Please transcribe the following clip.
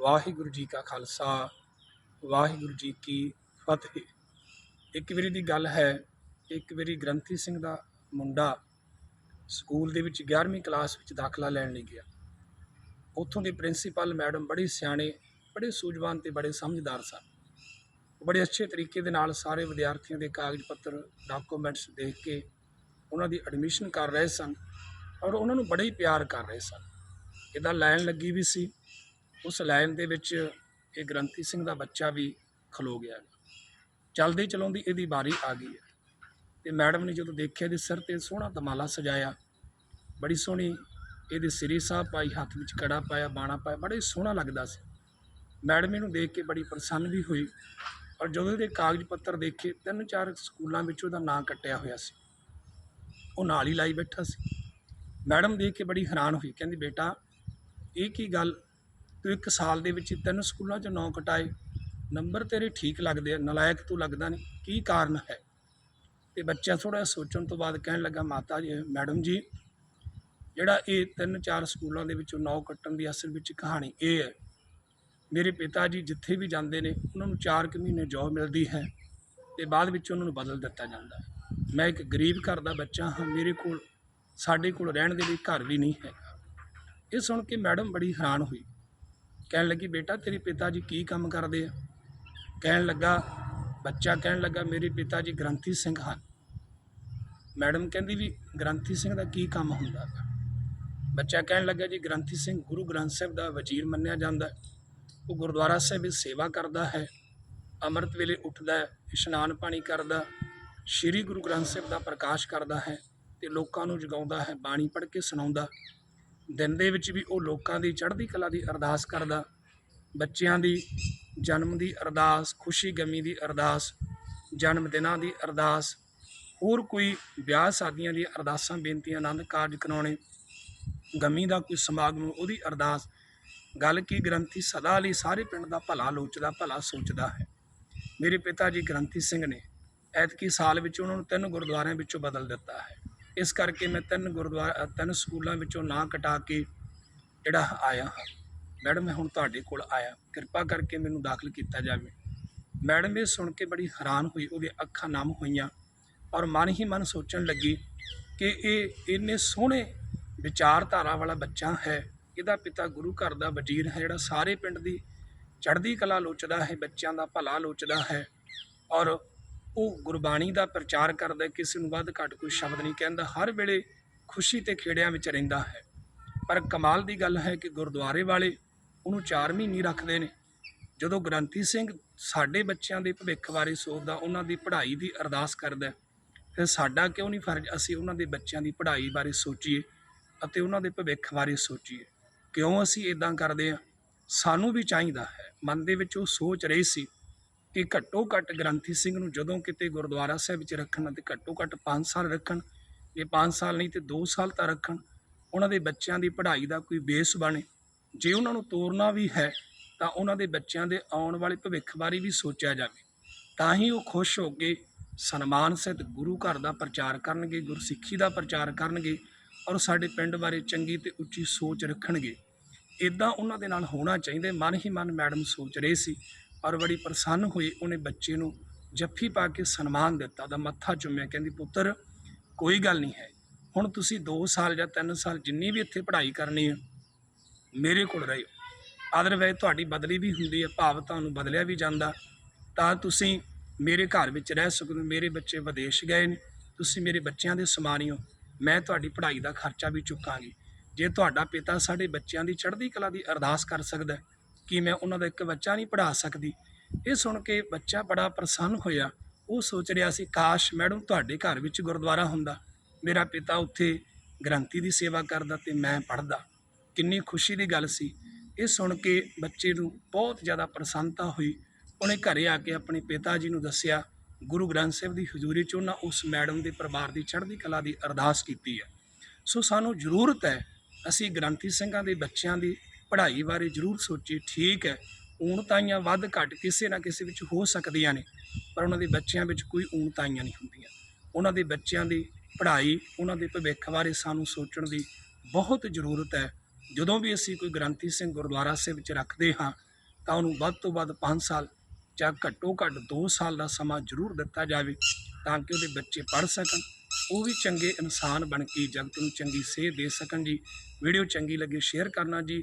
ਵਾਹਿਗੁਰੂ ਜੀ ਕਾ ਖਾਲਸਾ, ਵਾਹਿਗੁਰੂ ਜੀ ਕੀ ਫਤਿਹ। ਇੱਕ ਵਾਰੀ ਦੀ ਗੱਲ ਹੈ, ਇੱਕ ਵਾਰੀ ਗ੍ਰੰਥੀ ਸਿੰਘ ਦਾ ਮੁੰਡਾ ਸਕੂਲ ਦੇ ਵਿੱਚ 11ਵੀਂ ਕਲਾਸ ਵਿੱਚ ਦਾਖਲਾ ਲੈਣ ਲਈ ਗਿਆ। ਉੱਥੋਂ ਦੇ ਪ੍ਰਿੰਸੀਪਲ ਮੈਡਮ ਬੜੇ ਸਿਆਣੇ, ਬੜੇ ਸੂਝਵਾਨ ਤੇ ਬੜੇ ਸਮਝਦਾਰ ਸਨ। ਬੜੇ ਅੱਛੇ ਤਰੀਕੇ ਦੇ ਨਾਲ ਸਾਰੇ ਵਿਦਿਆਰਥੀਆਂ ਦੇ ਕਾਗਜ਼ ਪੱਤਰ ਡਾਕੂਮੈਂਟਸ ਦੇਖ ਕੇ ਉਹਨਾਂ ਦੀ ਐਡਮਿਸ਼ਨ ਕਰ ਰਹੇ ਸਨ ਔਰ ਉਹਨਾਂ ਨੂੰ ਬੜੇ ਹੀ ਪਿਆਰ ਕਰ ਰਹੇ ਸਨ। ਇਹਦਾ ਲਾਈਨ ਲੱਗੀ ਵੀ ਸੀ। ਉਸ ਲਾਈਨ ਦੇ ਵਿੱਚ ਇਹ ਗ੍ਰੰਥੀ ਸਿੰਘ ਦਾ ਬੱਚਾ ਵੀ ਖਲੋ ਗਿਆ ਚਲਦੇ ਚਲਾਉਂਦੀ ਇਹਦੀ ਵਾਰੀ ਆ ਗਈ ਹੈ। ਤੇ ਮੈਡਮ ਨੇ ਜਦੋਂ ਦੇਖਿਆ, ਇਹਦੇ ਸਿਰ ਤੇ ਸੋਹਣਾ ਦਮਾਲਾ ਸਜਾਇਆ। ਬੜੀ ਸੋਹਣੀ ਇਹਦੇ ਸਿਰੀ ਸਾਹਿਬ ਪਾਈ, ਹੱਥ ਵਿੱਚ ਕੜਾ ਪਾਇਆ, ਬਾਣਾ ਪਾਇਆ, ਬੜੇ ਸੋਹਣਾ ਲੱਗਦਾ ਸੀ। ਮੈਡਮ ਇਹਨੂੰ ਦੇਖ ਕੇ ਬੜੀ ਪ੍ਰਸੰਨ ਵੀ ਹੋਈ। ਔਰ ਜਦੋਂ ਇਹਦੇ ਕਾਗਜ਼ ਪੱਤਰ ਦੇਖੇ, ਤਿੰਨ ਚਾਰ ਸਕੂਲਾਂ ਵਿੱਚ ਉਹਦਾ ਨਾਂ ਕੱਟਿਆ ਹੋਇਆ ਸੀ। ਉਹ ਨਾਲ ਹੀ ਲਾਈ ਬੈਠਾ ਸੀ। ਮੈਡਮ ਦੇਖ ਕੇ ਬੜੀ ਹੈਰਾਨ ਹੋਈ। ਕਹਿੰਦੀ, ਬੇਟਾ, ਇਹ ਕੀ ਗੱਲ ਤੂੰ ਇੱਕ ਸਾਲ ਦੇ ਵਿੱਚ ਤਿੰਨ ਸਕੂਲਾਂ 'ਚ ਨਾਂ ਕਟਾਏ। ਨੰਬਰ ਤੇਰੇ ਠੀਕ ਲੱਗਦੇ ਆ, ਨਲਾਇਕ ਤੂੰ ਲੱਗਦਾ ਨਹੀਂ। ਕੀ ਕਾਰਨ ਹੈ? ਤੇ ਬੱਚਾ ਥੋੜਾ ਸੋਚਣ ਤੋਂ ਬਾਅਦ ਕਹਿਣ ਲੱਗਾ, ਮਾਤਾ ਜੀ, ਮੈਡਮ ਜੀ, ਜਿਹੜਾ ਇਹ ਤਿੰਨ ਚਾਰ ਸਕੂਲਾਂ ਦੇ ਵਿੱਚੋਂ ਨੌ ਕੱਟਣ ਦੀ ਅਸਲ ਵਿੱਚ ਕਹਾਣੀ ਇਹ ਹੈ। ਮੇਰੇ ਪਿਤਾ ਜੀ ਜਿੱਥੇ ਵੀ ਜਾਂਦੇ ਨੇ, ਉਹਨਾਂ ਨੂੰ 4 ਕੁ ਮਹੀਨੇ ਜੌਬ ਮਿਲਦੀ ਹੈ ਤੇ ਬਾਅਦ ਵਿੱਚ ਉਹਨਾਂ ਨੂੰ ਬਦਲ ਦਿੱਤਾ ਜਾਂਦਾ ਹੈ। ਮੈਂ ਇੱਕ ਗਰੀਬ ਘਰ ਦਾ ਬੱਚਾ ਹਾਂ, ਮੇਰੇ ਕੋਲ, ਸਾਡੇ ਕੋਲ ਰਹਿਣ ਦੇ ਲਈ ਘਰ ਵੀ ਨਹੀਂ ਹੈਗਾ। ਇਹ ਸੁਣ ਕੇ ਮੈਡਮ ਬੜੀ ਹੈਰਾਨ ਹੋਈ। ਕਹਿਣ ਲੱਗੀ, ਬੇਟਾ, ਤੇਰੇ ਪਿਤਾ ਜੀ ਕੀ ਕੰਮ ਕਰਦੇ ਆ? ਕਹਿਣ ਲੱਗਾ, ਬੱਚਾ, ਕਹਿਣ ਲੱਗਾ, ਮੇਰੇ ਪਿਤਾ ਜੀ ਗ੍ਰੰਥੀ ਸਿੰਘ ਹਨ। ਮੈਡਮ ਕਹਿੰਦੀ ਵੀ ਗ੍ਰੰਥੀ ਸਿੰਘ ਦਾ ਕੀ ਕੰਮ ਹੁੰਦਾ? ਹੈ ਬੱਚਾ ਕਹਿਣ ਲੱਗਾ, ਜੀ, ਗ੍ਰੰਥੀ ਸਿੰਘ ਗੁਰੂ ਗ੍ਰੰਥ ਸਾਹਿਬ ਦਾ ਵਜ਼ੀਰ ਮੰਨਿਆ ਜਾਂਦਾ ਉਹ ਗੁਰਦੁਆਰਾ ਸਾਹਿਬ ਵਿੱਚ ਸੇਵਾ ਕਰਦਾ ਹੈ, ਅੰਮ੍ਰਿਤ ਵੇਲੇ ਉੱਠਦਾ ਹੈ, ਇਸ਼ਨਾਨ ਪਾਣੀ ਕਰਦਾ ਸ੍ਰੀ ਗੁਰੂ ਗ੍ਰੰਥ ਸਾਹਿਬ ਦਾ ਪ੍ਰਕਾਸ਼ ਕਰਦਾ ਹੈ ਤੇ ਲੋਕਾਂ ਨੂੰ ਜਗਾਉਂਦਾ ਹੈ, ਬਾਣੀ ਪੜ੍ਹ ਕੇ ਸੁਣਾਉਂਦਾ ਦਿਨ ਦੇ ਵਿੱਚ ਵੀ ਉਹ ਲੋਕਾਂ ਦੀ, ਚੜ੍ਹਦੀ ਕਲਾ ਦੀ ਅਰਦਾਸ ਕਰਦਾ, ਬੱਚਿਆਂ ਦੀ, ਜਨਮ ਦੀ ਅਰਦਾਸ, ਖੁਸ਼ੀ ਗਮੀ ਦੀ ਅਰਦਾਸ, ਜਨਮ ਦਿਨਾਂ ਦੀ ਅਰਦਾਸ, ਹੋਰ ਕੋਈ ਵਿਆਹ ਸ਼ਾਦੀਆਂ ਦੀ ਅਰਦਾਸਾਂ, ਬੇਨਤੀਆਂ, ਆਨੰਦ ਕਾਰਜ ਕਰਾਉਣੇ, ਗਮੀ ਦਾ ਕੋਈ ਸਮਾਗਮ, ਉਹਦੀ ਅਰਦਾਸ, ਗੱਲ ਕੀ ਗ੍ਰੰਥੀ ਸਦਾ ਲਈ ਸਾਰੇ ਪਿੰਡ ਦਾ ਭਲਾ ਲੋਚਦਾ, ਭਲਾ ਸੋਚਦਾ ਹੈ। ਮੇਰੇ ਪਿਤਾ ਜੀ ਗ੍ਰੰਥੀ ਸਿੰਘ ਨੇ ਐਤਕੀ ਸਾਲ ਵਿੱਚ ਉਹਨਾਂ ਨੂੰ ਤਿੰਨ ਗੁਰਦੁਆਰਿਆਂ ਵਿੱਚੋਂ ਬਦਲ ਦਿੱਤਾ ਹੈ। ਇਸ ਕਰਕੇ ਮੈਂ ਤਿੰਨ ਗੁਰਦੁਆਰਾ ਤਿੰਨ ਸਕੂਲਾਂ ਵਿੱਚੋਂ ਨਾਂ ਕਟਾ ਕੇ ਜਿਹੜਾ ਆਇਆ ਹਾਂ। ਮੈਡਮ, ਮੈਂ ਹੁਣ ਤੁਹਾਡੇ ਕੋਲ ਆਇਆ। ਕਿਰਪਾ ਕਰਕੇ ਮੈਨੂੰ ਦਾਖਲ ਕੀਤਾ ਜਾਵੇ। ਮੈਡਮ, ਇਹ ਸੁਣ ਕੇ ਬੜੀ ਹੈਰਾਨ ਹੋਈ। ਉਹਦੇ ਅੱਖਾਂ ਨਮ ਹੋਈਆਂ ਔਰ ਮਨ ਹੀ ਮਨ ਸੋਚਣ ਲੱਗੀ ਕਿ ਇਹ ਇੰਨੇ ਸੋਹਣੇ ਵਿਚਾਰਧਾਰਾ ਵਾਲਾ ਬੱਚਾ ਹੈ। ਇਹਦਾ ਪਿਤਾ ਗੁਰੂ ਘਰ ਦਾ ਵਜ਼ੀਰ ਹੈ, ਜਿਹੜਾ ਸਾਰੇ ਪਿੰਡ ਦੀ ਚੜ੍ਹਦੀ ਕਲਾ ਲੋਚਦਾ ਹੈ, ਬੱਚਿਆਂ ਦਾ ਭਲਾ ਲੋਚਦਾ ਹੈ ਔਰ ਉਹ ਗੁਰਬਾਣੀ ਦਾ ਪ੍ਰਚਾਰ ਕਰਦਾ ਕਿਸੇ ਨੂੰ ਵੱਧ ਘੱਟ ਕੋਈ ਸ਼ਬਦ ਨਹੀਂ ਕਹਿੰਦਾ, ਹਰ ਵੇਲੇ ਖੁਸ਼ੀ ਤੇ ਖੇੜਿਆਂ ਵਿੱਚ ਰਹਿੰਦਾ ਹੈ। ਪਰ ਕਮਾਲ ਦੀ ਗੱਲ ਹੈ ਕਿ ਗੁਰਦੁਆਰੇ ਵਾਲੇ ਉਹਨੂੰ 4 ਮਹੀਨੇ ਰੱਖਦੇ ਨੇ। ਜਦੋਂ ਗ੍ਰੰਥੀ ਸਿੰਘ ਸਾਡੇ ਬੱਚਿਆਂ ਦੇ ਭਵਿੱਖ ਬਾਰੇ ਸੋਚਦਾ, ਉਹਨਾਂ ਦੀ ਪੜ੍ਹਾਈ ਦੀ ਅਰਦਾਸ ਕਰਦਾ ਫਿਰ ਸਾਡਾ ਕਿਉਂ ਨਹੀਂ ਫਰਜ਼ ਅਸੀਂ ਉਹਨਾਂ ਦੇ ਬੱਚਿਆਂ ਦੀ ਪੜ੍ਹਾਈ ਬਾਰੇ ਸੋਚੀਏ ਅਤੇ ਉਹਨਾਂ ਦੇ ਭਵਿੱਖ ਬਾਰੇ ਸੋਚੀਏ? ਕਿਉਂ ਅਸੀਂ ਇਦਾਂ ਕਰਦੇ ਹਾਂ? ਸਾਨੂੰ ਵੀ ਚਾਹੀਦਾ ਹੈ। ਮਨ ਦੇ ਵਿੱਚ ਉਹ ਸੋਚ ਰਹੀ ਸੀ ਕਿ ਘੱਟੋ ਘੱਟ ਗ੍ਰੰਥੀ ਸਿੰਘ ਨੂੰ ਜਦੋਂ ਕਿਤੇ ਗੁਰਦੁਆਰਾ ਸਾਹਿਬ ਵਿੱਚ ਰੱਖਣ ਅਤੇ ਘੱਟੋ ਘੱਟ 5 ਸਾਲ ਰੱਖਣ, ਜੇ 5 ਸਾਲ ਨਹੀਂ ਤੇ 2 ਸਾਲ ਤਾਂ ਰੱਖਣ, ਉਹਨਾਂ ਦੇ ਬੱਚਿਆਂ ਦੀ ਪੜ੍ਹਾਈ ਦਾ ਕੋਈ ਬੇਸ ਬਣੇ। ਜੇ ਉਹਨਾਂ ਨੂੰ ਤੋਰਨਾ ਵੀ ਹੈ, ਤਾਂ ਉਹਨਾਂ ਦੇ ਬੱਚਿਆਂ ਦੇ ਆਉਣ ਵਾਲੇ ਭਵਿੱਖ ਬਾਰੇ ਵੀ ਸੋਚਿਆ ਜਾਵੇ। ਤਾਂ ਹੀ ਉਹ ਖੁਸ਼ ਹੋ ਕੇ ਸਨਮਾਨ ਸਹਿਤ ਗੁਰੂ ਘਰ ਦਾ ਪ੍ਰਚਾਰ ਕਰਨਗੇ, ਗੁਰਸਿੱਖੀ ਦਾ ਪ੍ਰਚਾਰ ਕਰਨਗੇ ਔਰ ਸਾਡੇ ਪਿੰਡ ਬਾਰੇ ਚੰਗੀ ਤੇ ਉੱਚੀ ਸੋਚ ਰੱਖਣਗੇ। ਇਦਾਂ ਉਹਨਾਂ ਦੇ ਨਾਲ ਹੋਣਾ ਚਾਹੀਦਾ, ਮਨ ਹੀ ਮਨ ਮੈਡਮ ਸੋਚ ਰਹੇ ਸੀ। ਔਰ ਬੜੀ ਪ੍ਰਸੰਨ ਹੋਈ ਉਹਨੇ ਬੱਚੇ ਨੂੰ ਜੱਫੀ ਪਾ ਕੇ ਸਨਮਾਨ ਦਿੱਤਾ ਦਾ ਮੱਥਾ ਚੁੰਮਿਆ, ਕਹਿੰਦੀ, ਪੁੱਤਰ, ਕੋਈ ਗੱਲ ਨਹੀਂ ਹੈ। ਹੁਣ ਤੁਸੀਂ 2 ਸਾਲ ਜਾਂ 3 ਸਾਲ ਜਿੰਨੀ ਵੀ ਇੱਥੇ ਪੜ੍ਹਾਈ ਕਰਨੀ ਹੈ, ਮੇਰੇ ਕੋਲ ਰਹੋ ਅਦਰਵਾਇਜ਼ ਤੁਹਾਡੀ ਬਦਲੀ ਵੀ ਹੁੰਦੀ ਹੈ, ਭਾਵ ਤੁਹਾਨੂੰ ਬਦਲਿਆ ਵੀ ਜਾਂਦਾ। ਤਾਂ ਤੁਸੀਂ ਮੇਰੇ ਘਰ ਵਿੱਚ ਰਹਿ ਸਕਦੇ ਮੇਰੇ ਬੱਚੇ ਵਿਦੇਸ਼ ਗਏ ਨੇ, ਤੁਸੀਂ ਮੇਰੇ ਬੱਚਿਆਂ ਦੇ ਸਮਾਨ ਹੋ ਮੈਂ ਤੁਹਾਡੀ ਪੜ੍ਹਾਈ ਦਾ ਖਰਚਾ ਵੀ ਚੁੱਕਾਂਗੀ। ਜੇ ਤੁਹਾਡਾ ਪਿਤਾ ਸਾਡੇ ਬੱਚਿਆਂ ਦੀ ਚੜ੍ਹਦੀ ਕਲਾ ਦੀ ਅਰਦਾਸ ਕਰ ਸਕਦਾ ਕਿ ਮੈਂ ਉਹਨਾਂ ਦਾ ਇੱਕ ਬੱਚਾ ਨਹੀਂ ਪੜ੍ਹਾ ਸਕਦੀ। ਇਹ ਸੁਣ ਕੇ ਬੱਚਾ ਬੜਾ ਪ੍ਰਸੰਨ ਹੋਇਆ। ਉਹ ਸੋਚ ਰਿਹਾ ਸੀ, ਕਾਸ਼ ਮੈਡਮ ਤੁਹਾਡੇ ਘਰ ਵਿੱਚ ਗੁਰਦੁਆਰਾ ਹੁੰਦਾ। ਮੇਰਾ ਪਿਤਾ ਉੱਥੇ ਗ੍ਰੰਥੀ ਦੀ ਸੇਵਾ ਕਰਦਾ ਤੇ ਮੈਂ ਪੜ੍ਹਦਾ। ਕਿੰਨੀ ਖੁਸ਼ੀ ਦੀ ਗੱਲ ਸੀ। ਇਹ ਸੁਣ ਕੇ ਬੱਚੇ ਨੂੰ ਬਹੁਤ ਜ਼ਿਆਦਾ ਪ੍ਰਸੰਨਤਾ ਹੋਈ। ਉਹਨੇ ਘਰੇ ਆ ਕੇ ਆਪਣੇ ਪਿਤਾ ਜੀ ਨੂੰ ਦੱਸਿਆ, ਗੁਰੂ ਗ੍ਰੰਥ ਸਾਹਿਬ ਦੀ ਹਜ਼ੂਰੀ 'ਚ ਉਹਨਾਂ ਉਸ ਮੈਡਮ ਦੇ ਪਰਿਵਾਰ ਦੀ ਚੜ੍ਹਦੀ ਕਲਾ ਦੀ ਅਰਦਾਸ ਕੀਤੀ ਹੈ। ਸੋ ਸਾਨੂੰ ਜ਼ਰੂਰਤ ਹੈ, ਅਸੀਂ ਗ੍ਰੰਥੀ ਸਿੰਘਾਂ ਦੇ ਬੱਚਿਆਂ ਦੀ ਪੜ੍ਹਾਈ ਬਾਰੇ ਜ਼ਰੂਰ ਸੋਚੀਏ ਠੀਕ ਹੈ। ਊਣਤਾਈਆਂ ਵੱਧ ਘੱਟ ਕਿਸੇ ਨਾ ਕਿਸੇ ਵਿੱਚ ਹੋ ਸਕਦੀਆਂ ਨੇ, ਪਰ ਉਹਨਾਂ ਦੇ ਬੱਚਿਆਂ ਵਿੱਚ ਕੋਈ ਊਣਤਾਈਆਂ ਨਹੀਂ ਹੁੰਦੀਆਂ। ਉਹਨਾਂ ਦੇ ਬੱਚਿਆਂ ਦੀ ਪੜ੍ਹਾਈ, ਉਹਨਾਂ ਦੇ ਭਵਿੱਖ ਬਾਰੇ ਸਾਨੂੰ ਸੋਚਣ ਦੀ ਬਹੁਤ ਜ਼ਰੂਰਤ ਹੈ। ਜਦੋਂ ਵੀ ਅਸੀਂ ਕੋਈ ਗ੍ਰੰਥੀ ਸਿੰਘ ਗੁਰਦੁਆਰਾ ਸਾਹਿਬ ਵਿੱਚ ਰੱਖਦੇ ਹਾਂ, ਤਾਂ ਉਹਨੂੰ ਵੱਧ ਤੋਂ ਵੱਧ 5 ਸਾਲ ਜਾਂ ਘੱਟੋ ਘੱਟ 2 ਸਾਲ ਦਾ ਸਮਾਂ ਜ਼ਰੂਰ ਦਿੱਤਾ ਜਾਵੇ, ਤਾਂ ਕਿ ਉਹਦੇ ਬੱਚੇ ਪੜ੍ਹ ਸਕਣ। ਉਹ ਵੀ ਚੰਗੇ ਇਨਸਾਨ ਬਣ ਕੇ ਜਗਤ ਨੂੰ ਚੰਗੀ ਸੇਧ ਦੇ ਸਕਣ ਜੀ। ਵੀਡੀਓ ਚੰਗੀ ਲੱਗੇ, ਸ਼ੇਅਰ ਕਰਨਾ ਜੀ।